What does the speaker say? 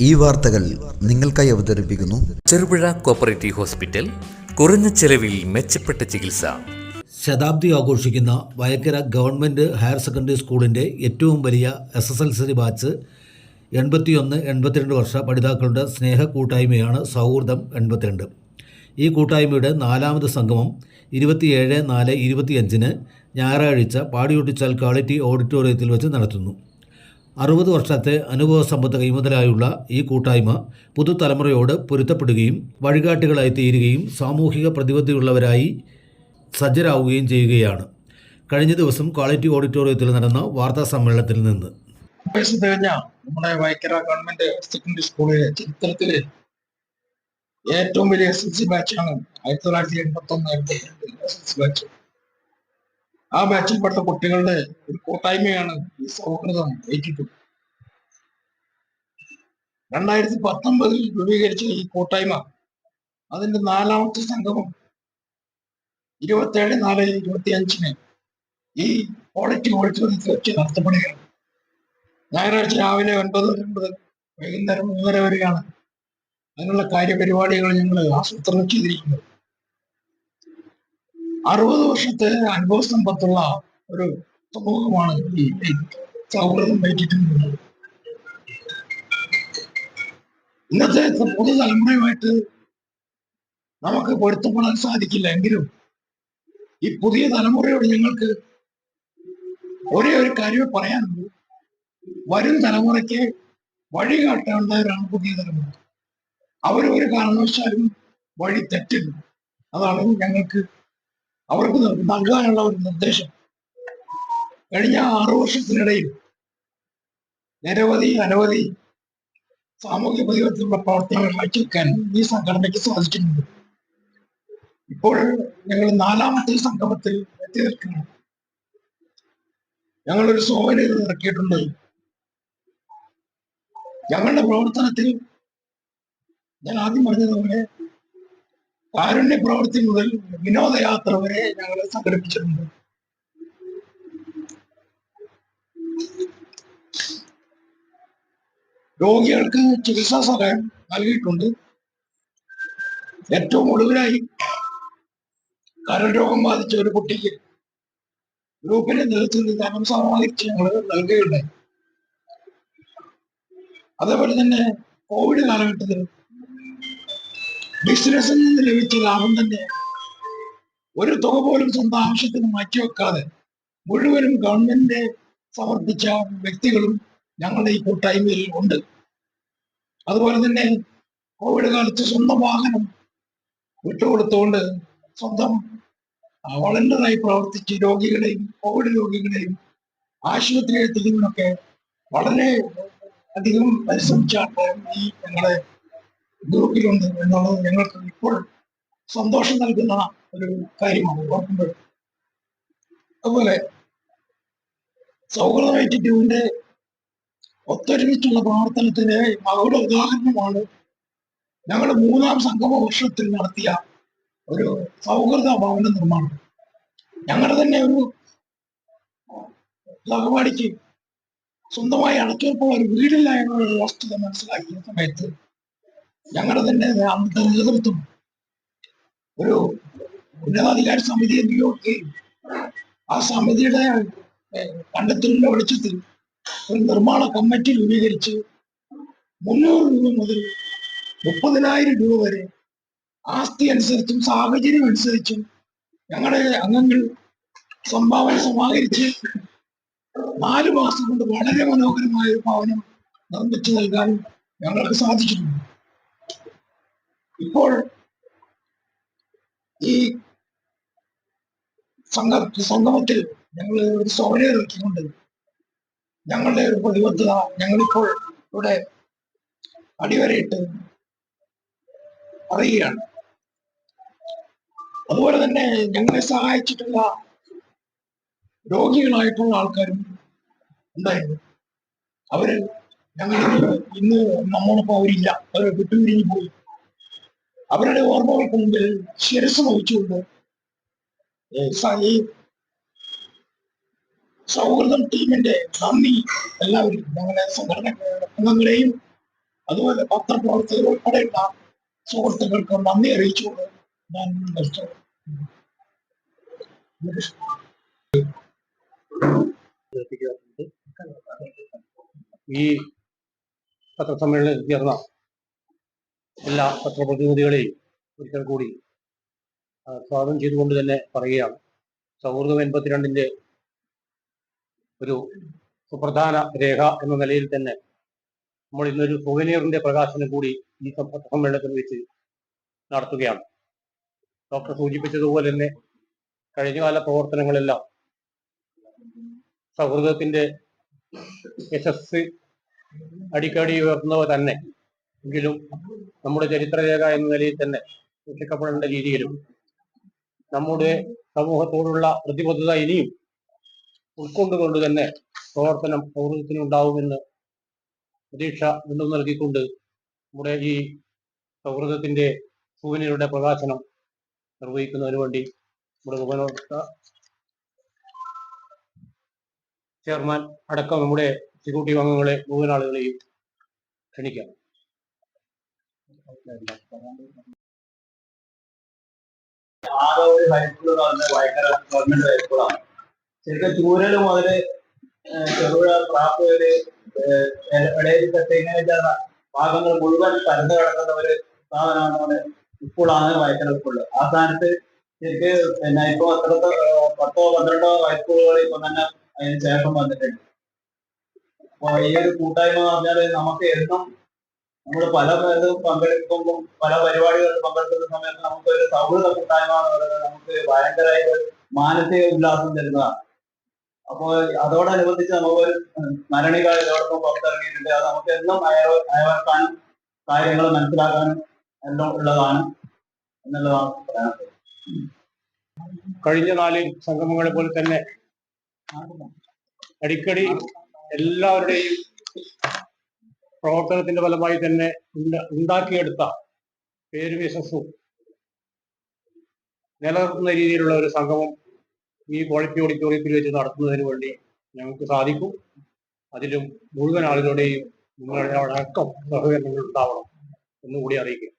ഈ വാർത്തകൾ നിങ്ങൾക്കായി അവതരിപ്പിക്കുന്നു. ചെറുപുഴ കോപ്പറേറ്റീവ് ഹോസ്പിറ്റൽ കുറഞ്ഞ ചെലവിൽ മെച്ചപ്പെട്ട ചികിത്സ. ശതാബ്ദി ആഘോഷിക്കുന്ന വയക്കര ഗവൺമെന്റ് ഹയർ സെക്കൻഡറി സ്കൂളിന്റെ ഏറ്റവും വലിയ S S L C batch എൺപത്തിയൊന്ന് എൺപത്തിരണ്ട് വർഷ പഠിതാക്കളുടെ സ്നേഹ കൂട്ടായ്മയാണ് സൗഹൃദം എൺപത്തിരണ്ട്. ഈ കൂട്ടായ്മയുടെ നാലാമത് സംഗമം ഇരുപത്തിയേഴ് നാല് ഇരുപത്തിയഞ്ചിന് ഞായറാഴ്ച പാടിയൊട്ടിച്ചാൽ ക്വാളിറ്റി ഓഡിറ്റോറിയത്തിൽ വെച്ച് നടത്തുന്നു. അറുപത് വർഷത്തെ അനുഭവ സമ്പത്ത് കൈമുതലായുള്ള ഈ കൂട്ടായ്മ പുതുതലമുറയോട് പൊരുത്തപ്പെടുകയും വഴികാട്ടികളായി തീരുകയും സാമൂഹിക പ്രതിബദ്ധതയുള്ളവരായി സജ്ജരാവുകയും ചെയ്യുകയാണ്. കഴിഞ്ഞ ദിവസം ക്വാളിറ്റി ഓഡിറ്റോറിയത്തിൽ നടന്ന വാർത്താ സമ്മേളനത്തിൽ നിന്ന്. നമ്മുടെ വൈക്കര ഗവൺമെന്റ് സെക്കൻഡറി സ്കൂളിലെ ചരിത്രത്തിലെ ഏറ്റവും വലിയ എസ് എസ് സി ബാച്ചാണ് ആയിരത്തി തൊള്ളായിരത്തി എൺപത്തി ഒന്ന് എസ് എൽ സി ബാച്ച് ആ ബാച്ചിൽപ്പെട്ട കുട്ടികളുടെ ഒരു കൂട്ടായ്മയാണ് ഈ സൗഹൃദം ഏറ്റിട്ടു. രണ്ടായിരത്തി പത്തൊമ്പതിൽ രൂപീകരിച്ച ഈ കൂട്ടായ്മ അതിന്റെ നാലാമത്തെ സംഗമം ഇരുപത്തേഴ് നാല് ഇരുപത്തി അഞ്ചിന് ഈ ക്വാളിറ്റി ഓഡിറ്റോറിയത്തിൽ വെച്ച് നടത്തപ്പെടുകയാണ്. ഞായറാഴ്ച രാവിലെ ഒൻപത് മുതൽ വൈകുന്നേരം മൂന്നര വരെയാണ് അതിനുള്ള കാര്യപരിപാടികൾ ഞങ്ങൾ ആസൂത്രണം ചെയ്തിരിക്കുന്നത്. അറുപത് വർഷത്തെ അനുഭവ സമ്പത്തുള്ള ഒരു സമൂഹമാണ് ഈ സൗഹൃദം പറ്റിയിട്ടുള്ളത് ഇന്നത്തെ പുതുതലമുറയുമായിട്ട് നമുക്ക് പൊരുത്തപ്പെടാൻ സാധിക്കില്ല എങ്കിലും ഈ പുതിയ തലമുറയോട് ഞങ്ങൾക്ക് ഒരേ ഒരു കാര്യം പറയാനുള്ളൂ വരും തലമുറയ്ക്ക് വഴി കാട്ടേണ്ടവരാണ് പുതിയ തലമുറ. അവർ ഒരു കാരണവശാലും വഴി തെറ്റില്ല. അതാണ് ഞങ്ങൾക്ക് അവർക്ക് നൽകാനുള്ള ഒരു നിർദ്ദേശം. കഴിഞ്ഞ ആറു വർഷത്തിനിടയിൽ നിരവധി അനവധി സാമൂഹ്യ പരിവർത്തന പ്രവർത്തനങ്ങൾ കാഴ്ചവെക്കാൻ ഈ സംഘടനയ്ക്ക് സാധിച്ചിട്ടുണ്ട്. ഇപ്പോൾ ഞങ്ങൾ നാലാമത്തെ സംഗമത്തിൽ എത്തി നിൽക്കുന്നു. ഞങ്ങളൊരു സോവനീർ ഇറക്കിയിട്ടുണ്ട് ഞങ്ങളുടെ പ്രവർത്തനത്തിൽ ഞാൻ ആദ്യം പറഞ്ഞതുപോലെ കാരുണ്യ പ്രവൃത്തി മുതൽ വിനോദയാത്ര വരെ ഞങ്ങൾ സംഘടിപ്പിച്ചിട്ടുണ്ട്. രോഗികൾക്ക് ചികിത്സാ സഹായം നൽകിയിട്ടുണ്ട്. ഏറ്റവും ഒടുവിലായി കരൾ രോഗം ബാധിച്ച ഒരു കുട്ടിക്ക് ഗ്രൂപ്പിന്റെ നേതൃത്വത്തിൽ ധനം സമാഹരിച്ച് ഞങ്ങൾ നൽകുകയുണ്ടായി. അതേപോലെ തന്നെ കോവിഡ് കാലഘട്ടത്തിൽ ബിസിനസ്സിൽ നിന്ന് ലഭിച്ച ലാഭം തന്നെ ഒരു തുക പോലും സ്വന്തം ആവശ്യത്തിന് മാറ്റിവെക്കാതെ മുഴുവനും ഗവൺമെന്റിനെ സമർപ്പിച്ച വ്യക്തികളും ഞങ്ങളുടെ ഈ കൂട്ടായ്മയിൽ ഉണ്ട്. അതുപോലെ തന്നെ കോവിഡ് കാലത്ത് സ്വന്തം വാഹനം വിട്ടുകൊടുത്തുകൊണ്ട് സ്വന്തം വളണ്ടറായി പ്രവർത്തിച്ച് രോഗികളെയും കോവിഡ് രോഗികളെയും ആശുപത്രിയിൽ എത്തിക്കുന്നതിനൊക്കെ വളരെ അധികം പരിശ്രമിച്ചാണ് ഈ ഞങ്ങളെ ഗ്രൂപ്പിലുണ്ട് എന്നുള്ളത് ഞങ്ങൾക്ക് ഇപ്പോൾ സന്തോഷം നൽകുന്ന ഒരു കാര്യമാണ്. ഓർക്കുമ്പോൾ അതുപോലെ സൗഹൃദ വൈറ്റിറ്റ്യൂവിന്റെ ഒത്തൊരുമിച്ചുള്ള പ്രവർത്തനത്തിന്റെ മകളുടെ ഉദാഹരണമാണ് ഞങ്ങൾ മൂന്നാം സംഗമ വർഷത്തിൽ നടത്തിയ ഒരു സൗഹൃദ ഭവന നിർമ്മാണം. ഞങ്ങളുടെ തന്നെ ഒരു സഹപാഠിക്ക് സ്വന്തമായി അടച്ചുറപ്പുള്ള ഒരു വീടില്ല എന്നുള്ള വസ്തുത മനസ്സിലാക്കിയ സമയത്ത് ഞങ്ങളുടെ തന്നെ അന്നത്തെ നേതൃത്വം ഒരു ഉന്നതാധികാര സമിതിയെ നിയോഗിക്കുകയും ആ സമിതിയുടെ കണ്ടെത്തലിന്റെ വെളിച്ചത്തിൽ ഒരു നിർമ്മാണ കമ്മിറ്റി രൂപീകരിച്ച് മുന്നൂറ് രൂപ മുതൽ മുപ്പതിനായിരം രൂപ വരെ ആസ്തി അനുസരിച്ചും സാഹചര്യം അനുസരിച്ചും ഞങ്ങളുടെ അംഗങ്ങൾ സംഭാവന സമാഹരിച്ച് നാല് മാസം കൊണ്ട് വളരെ മനോഹരമായ ഒരു ഭവനം നിർമ്മിച്ചു നൽകാൻ ഞങ്ങൾക്ക് സാധിച്ചിട്ടുണ്ട്. ഇപ്പോൾ ഈ സംഘ സംഗമത്തിൽ ഞങ്ങൾ ഒരു സോന ഇറക്കിക്കൊണ്ട് ഞങ്ങളുടെ ഒരു പ്രതിബദ്ധത ഞങ്ങളിപ്പോൾ ഇവിടെ അടിവരയിട്ട് പറയുകയാണ് അതുപോലെ തന്നെ ഞങ്ങളെ സഹായിച്ചിട്ടുള്ള രോഗികളായിട്ടുള്ള ആൾക്കാരും ഉണ്ടായിരുന്നു. അവർ ഞങ്ങൾ ഇന്ന് നമ്മോടൊപ്പം അവരില്ല. അവർ വിട്ടുപിരിഞ്ഞു പോയി. അവരുടെ ഓർമ്മകൾക്ക് മുമ്പിൽ ശിരസ് വഹിച്ചുകൊണ്ട് ഈ സൗഹൃദം ടീമിന്റെ നന്ദി എല്ലാവരും ഞങ്ങളെ സംഘടന അംഗങ്ങളെയും അതുപോലെ പത്രപ്രവർത്തകർ ഉൾപ്പെടെയുള്ള സുഹൃത്തുക്കൾക്ക് നന്ദി അറിയിച്ചുകൊണ്ട് ഞാൻ നിർത്തുന്നു. ഈ പത്രസമ്മേളനത്തിൽ ചേർന്ന എല്ലാ പത്രപ്രതിനിധികളെയും ഒരിക്കൽ കൂടി സ്വാഗതം ചെയ്തുകൊണ്ട് തന്നെ പറയുകയാണ്. സൗഹൃദം എൺപത്തിരണ്ടിന്റെ ഒരു സുപ്രധാന രേഖ എന്ന നിലയിൽ തന്നെ നമ്മൾ ഇന്നൊരു സുവനീറിന്റെ പ്രകാശനം കൂടി ഈ സമ്മേളനത്തിൽ വെച്ച് നടത്തുകയാണ്. ഡോക്ടർ സൂചിപ്പിച്ചതുപോലെ തന്നെ കഴിഞ്ഞകാല പ്രവർത്തനങ്ങളെല്ലാം സൗഹൃദത്തിന്റെ യശസ് അടിക്കടി ഉയർന്നവ തന്നെ എങ്കിലും നമ്മുടെ ചരിത്രരേഖ എന്ന നിലയിൽ തന്നെ സൂക്ഷിക്കപ്പെടേണ്ട രീതിയിലും നമ്മുടെ സമൂഹത്തോടുള്ള പ്രതിബദ്ധത ഇനിയും ഉൾക്കൊണ്ടുകൊണ്ട് തന്നെ പ്രവർത്തനം സൗഹൃദത്തിനുണ്ടാവുമെന്ന് പ്രതീക്ഷ വീണ്ടും നൽകിക്കൊണ്ട് നമ്മുടെ ഈ സൗഹൃദത്തിന്റെ സൂര്യനുടെ പ്രകാശനം നിർവഹിക്കുന്നതിന് വേണ്ടി നമ്മുടെ ഉപനോക്ത ചെയർമാൻ അടക്കം നമ്മുടെ എക്സിക്യൂട്ടീവ് അംഗങ്ങളെ മുഴുവൻ ആളുകളെയും ക്ഷണിക്കാം. ആകെ ഒരു ഹൈസ്കൂൾ ഗവൺമെന്റ് ഹൈസ്കൂളാണ് ശരിക്കും ചൂരൽ മുതൽ ഏഹ് ചെറുപുഴ പ്രാപ്പൂര് വരെ തെറ്റ് ഇങ്ങനെയൊക്കെ ഭാഗങ്ങൾ മുഴുവൻ പരന്നു കിടക്കുന്ന ഒരു സ്ഥാപനമാണ് നമ്മുടെ സ്കൂളാണ് വയക്കര സ്കൂൾ ആ സ്ഥാനത്ത് ശരിക്ക് പിന്നെ ഇപ്പൊ അത്രത്തെ പത്തോ പന്ത്രണ്ടോ ഹൈസ്കൂളുകൾ ഇപ്പൊ തന്നെ അതിന് ശേഷം വന്നിട്ടുണ്ട്. അപ്പൊ ഈ ഒരു കൂട്ടായ്മ എന്ന് പറഞ്ഞാൽ നമുക്ക് എന്നും നമ്മൾ പല ഇതും പങ്കെടുക്കുമ്പോൾ പല പരിപാടികളിൽ പങ്കെടുക്കുന്ന സമയത്ത് നമുക്ക് ഒരു സൗഹൃദ കൂട്ടായ്മ നമുക്ക് ഭയങ്കരമായിട്ട് മാനസിക ഉല്ലാസം തരുന്നതാണ്. അപ്പോൾ അതോടനുബന്ധിച്ച് നമുക്ക് ഒരു സ്മരണികൾ ഇതോടൊപ്പം പുറത്തിറങ്ങിയിട്ടുണ്ട്. അത് നമുക്ക് എന്നും അയവ് അയവർക്കാനും കാര്യങ്ങൾ മനസ്സിലാക്കാനും എല്ലാം ഉള്ളതാണ് എന്നുള്ളതാണ് പറയാനുള്ളത്. കഴിഞ്ഞ നാല് സംഗമങ്ങളെ പോലെ തന്നെ അടിക്കടി എല്ലാവരുടെയും പ്രവർത്തനത്തിന്റെ ഫലമായി തന്നെ ഉണ്ട- ഉണ്ടാക്കിയെടുത്ത പേര് യശസ്സും നിലനിർത്തുന്ന രീതിയിലുള്ള ഒരു സംഗമം ഈ ക്വാളിറ്റി ഓഡിറ്റോറിയത്തിൽ വെച്ച് നടത്തുന്നതിന് വേണ്ടി ഞങ്ങൾക്ക് സാധിക്കും. അതിലും മുഴുവൻ ആളുകളുടെയും നിങ്ങളുടെ അടക്കം സഹകരണങ്ങൾ ഉണ്ടാവണം എന്നുകൂടി അറിയിക്കും